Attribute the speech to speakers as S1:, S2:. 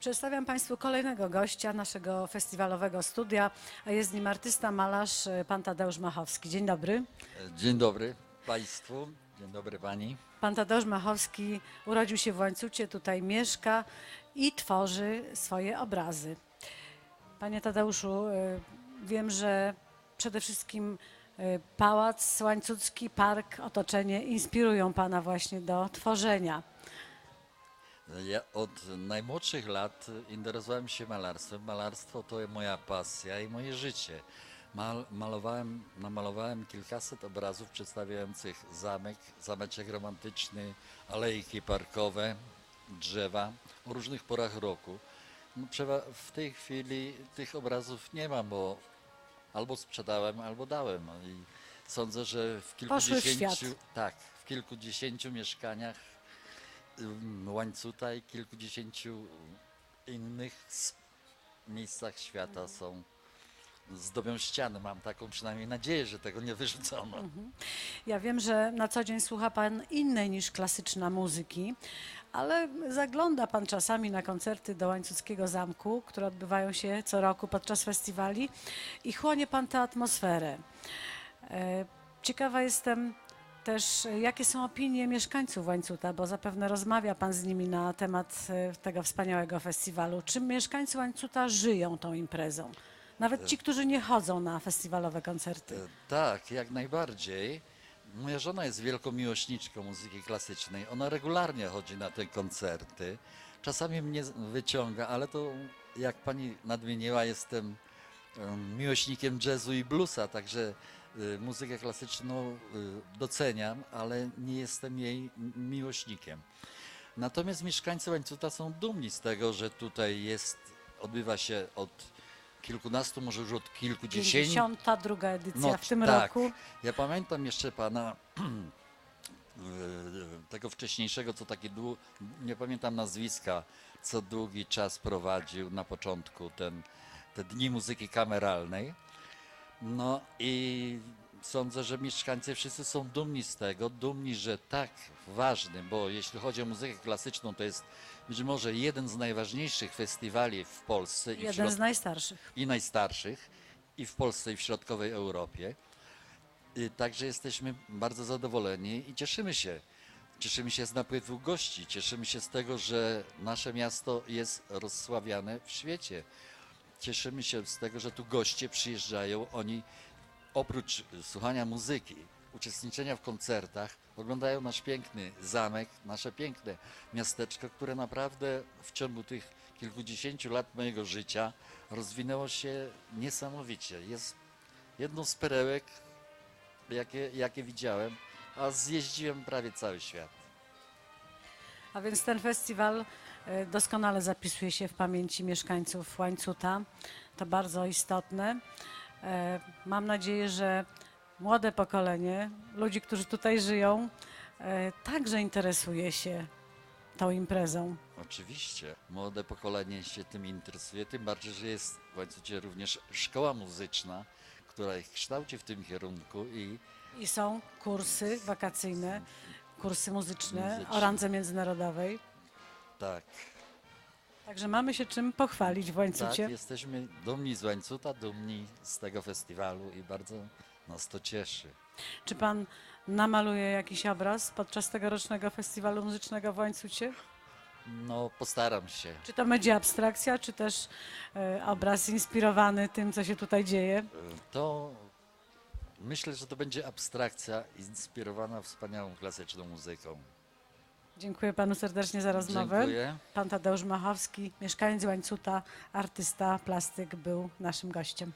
S1: Przedstawiam Państwu kolejnego gościa naszego festiwalowego studia, a jest nim artysta, malarz e, pan Tadeusz Machowski. Dzień dobry.
S2: Dzień dobry Państwu, dzień dobry Pani.
S1: Pan Tadeusz Machowski urodził się w Łańcucie, tutaj mieszka i tworzy swoje obrazy. Panie Tadeuszu, e, wiem, że przede wszystkim e, pałac łańcucki, park, otoczenie inspirują Pana właśnie do tworzenia.
S2: Ja od najmłodszych lat interesowałem się malarstwem. Malarstwo to moja pasja i moje życie. Mal, malowałem, namalowałem kilkaset obrazów przedstawiających zamek, zameczek romantyczny, alejki parkowe, drzewa o różnych porach roku. No, w tej chwili tych obrazów nie mam, bo albo sprzedałem, albo dałem. I sądzę, że w kilkudziesięciu, tak, w kilkudziesięciu mieszkaniach Łańcuta i kilkudziesięciu innych miejscach świata są zdobią ściany. Mam taką przynajmniej nadzieję, że tego nie wyrzucono.
S1: Ja wiem, że na co dzień słucha Pan innej niż klasyczna muzyki, ale zagląda Pan czasami na koncerty do Łańcuckiego Zamku, które odbywają się co roku podczas festiwali i chłonie Pan tę atmosferę. E, Ciekawa jestem też, jakie są opinie mieszkańców Łańcuta, bo zapewne rozmawia Pan z nimi na temat e, tego wspaniałego festiwalu. Czy mieszkańcy Łańcuta żyją tą imprezą? Nawet ci, którzy nie chodzą na festiwalowe koncerty.
S2: E, Tak, jak najbardziej. Moja żona jest wielką miłośniczką muzyki klasycznej. Ona regularnie chodzi na te koncerty. Czasami mnie wyciąga, ale to jak pani nadmieniła, jestem em, miłośnikiem jazzu i bluesa, także muzykę klasyczną y, doceniam, ale nie jestem jej miłośnikiem. Natomiast mieszkańcy Łańcuta są dumni z tego, że tutaj jest, odbywa się od kilkunastu, może już od kilkudziesięciu
S1: 52 edycja
S2: No,
S1: w tym
S2: tak.
S1: roku.
S2: Ja pamiętam jeszcze pana tego wcześniejszego, co taki dłu, nie pamiętam nazwiska, co długi czas prowadził na początku ten, te dni muzyki kameralnej. No i sądzę, że mieszkańcy wszyscy są dumni z tego, dumni, że tak ważnym, bo jeśli chodzi o muzykę klasyczną, to jest być może jeden z najważniejszych festiwali w Polsce i w
S1: Jeden
S2: środ-
S1: z najstarszych.
S2: i najstarszych i w Polsce i w środkowej Europie. Y, Także jesteśmy bardzo zadowoleni i cieszymy się. Cieszymy się z napływu gości, cieszymy się z tego, że nasze miasto jest rozsławiane w świecie. Cieszymy się z tego, że tu goście przyjeżdżają, oni oprócz słuchania muzyki, uczestniczenia w koncertach, oglądają nasz piękny zamek, nasze piękne miasteczko, które naprawdę w ciągu tych kilkudziesięciu lat mojego życia rozwinęło się niesamowicie. Jest jedną z perełek, jakie, jakie widziałem, a zjeździłem prawie cały świat.
S1: A więc ten festiwal doskonale zapisuje się w pamięci mieszkańców Łańcuta. To bardzo istotne. E, Mam nadzieję, że młode pokolenie, ludzi, którzy tutaj żyją, e, także interesuje się tą imprezą.
S2: Oczywiście, młode pokolenie się tym interesuje, tym bardziej, że jest w Łańcucie również szkoła muzyczna, która ich kształci w tym kierunku i
S1: I są kursy wakacyjne, kursy muzyczne o
S2: Muzyczne.
S1: randze międzynarodowej.
S2: Tak,
S1: Także mamy się czym pochwalić w Łańcucie.
S2: tak, jesteśmy dumni z Łańcuta, dumni z tego festiwalu i bardzo nas to cieszy.
S1: Czy pan namaluje jakiś obraz podczas tegorocznego festiwalu muzycznego w Łańcucie?
S2: No, postaram się.
S1: Czy to będzie abstrakcja, czy też e, obraz inspirowany tym, co się tutaj dzieje?
S2: To myślę, że to będzie abstrakcja inspirowana wspaniałą klasyczną muzyką.
S1: Dziękuję panu serdecznie za rozmowę.
S2: Dziękuję.
S1: Pan Tadeusz Machowski, mieszkaniec Łańcuta, artysta, plastyk, był naszym gościem.